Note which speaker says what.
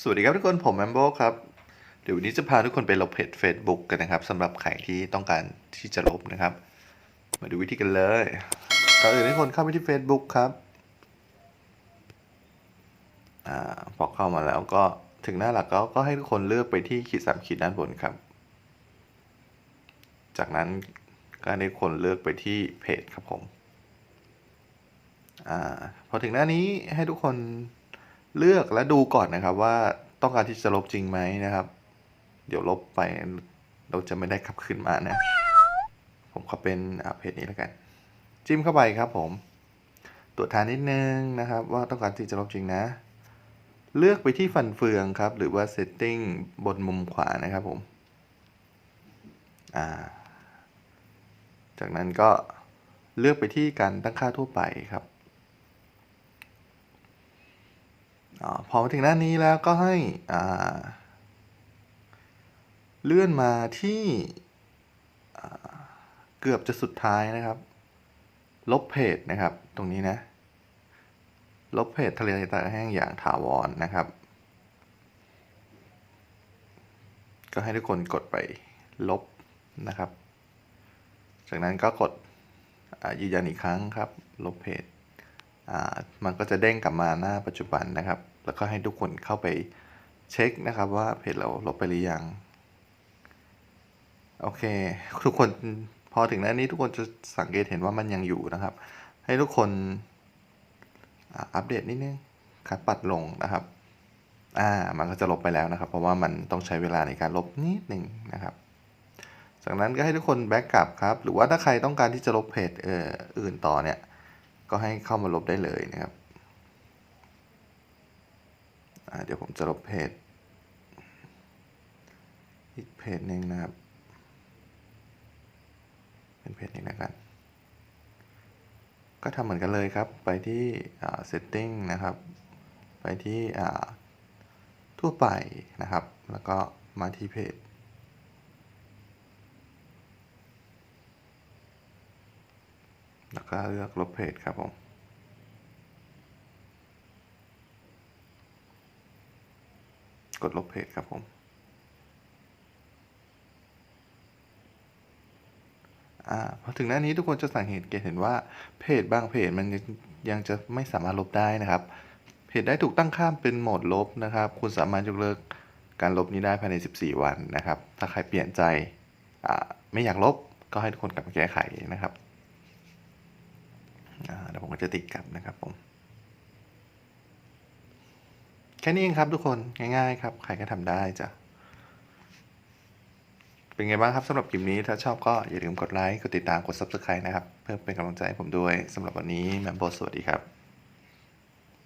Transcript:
Speaker 1: สวัสดีครับทุกคนผมแมมโบครับ เดี๋ยววันนี้จะพาทุกคนไปลบเพจ Facebook กันนะครับสำหรับใครที่ต้องการที่จะลบนะครับ มาดูวิธีกันเลยก่อนอื่นให้คนเข้าไปที่ Facebook ครับอ่าพอเข้ามาแล้วก็ถึงหน้าหลักก็ก็ให้ทุกคนเลือกไปที่ขีดสามขีดด้านบนครับ จากนั้นก็ให้ทุกคนเลือกไปที่เพจครับผมอาพอถึงหน้านี้ให้ทุกคน เลือกและดูก่อนนะครับว่าต้องการที่จะลบจริงไหมนะครับ เดี๋ยวลบไปเราจะไม่ได้ขับขึ้นมานะ ผมขอเป็นเพจนี้แล้วกัน จิ้มเข้าไปครับผม ตรวจทานนิดนึงนะครับ ว่าต้องการที่จะลบจริงนะ เลือกไปที่ฟันเฟืองครับ หรือว่า setting บนมุมขวานะครับผม อ่า จากนั้นก็เลือกไปที่การตั้งค่าทั่วไปครับ อพอมาถึงหน้านี้แล้วก็ให้เลื่อนมาที่เกือบจะสุดท้ายนะครับ ลบเพจนะครับ ตรงนี้นะ ลบเพจทะเลตากแห้งอย่างถาวรนะครับ ก็ให้ทุกคนกดไปลบนะครับ จากนั้นก็กดยืนยันอีกครั้งครับ ลบเพจ มันก็จะเด้งกลับมาหน้าปัจจุบันนะครับ แล้วก็ให้ทุกคนเข้าไปเช็คนะครับว่าเพจเราลบไปหรือยัง โอเค ทุกคนพอถึงหน้านี้ทุกคนจะสังเกตเห็นว่ามันยังอยู่นะครับ ให้ทุกคนอัปเดตนิดนึงคัดปัดลงนะครับ อ่า มันก็จะลบไปแล้วนะครับ เพราะว่ามันต้องใช้เวลาในการลบนิดหนึ่งนะครับ จากนั้นก็ให้ทุกคนแบ็กกลับครับ หรือว่าถ้าใครต้องการที่จะลบเพจเอออื่นต่อเนี่ย ก็ให้เข้ามาลบได้เลยนะครับ เดี๋ยวผมจะลบเพจ อีกเพจหนึ่งนะครับ เป็นเพจนี้แล้วกัน ก็ทำเหมือนกันเลยครับ ไปที่ setting นะครับ ไปที่ทั่วไปนะครับ แล้วก็มาที่เพจ แล้วก็เลือกลบเพจครับผมกดลบเพจครับผมอ่าพอถึงหน้านี้ทุกคนจะสังเกตเห็นว่าเพจบางเพจมันยังจะไม่สามารถลบได้นะครับ เพจได้ถูกตั้งค่ามเป็นโหมดลบนะครับ คุณสามารถยกเลิกการลบนี้ได้ภายใน 14 วันนะครับ ถ้าใครเปลี่ยนใจไม่อยากลบก็ให้ทุกคนกลับมาแก้ไขนะครับ เดี๋ยวผมก็จะติดกลับนะครับผม แค่นี้เองครับทุกคนง่ายๆครับ ใครก็ทำได้จ้ะ เป็นไงบ้างครับสำหรับคลิปนี้ถ้าชอบก็อย่าลืมกดไลค์ กดติดตาม กด Subscribe นะครับ เพื่อเป็นกำลังใจให้ผมด้วยสำหรับวันนี้แมมโบสวัสดีครับ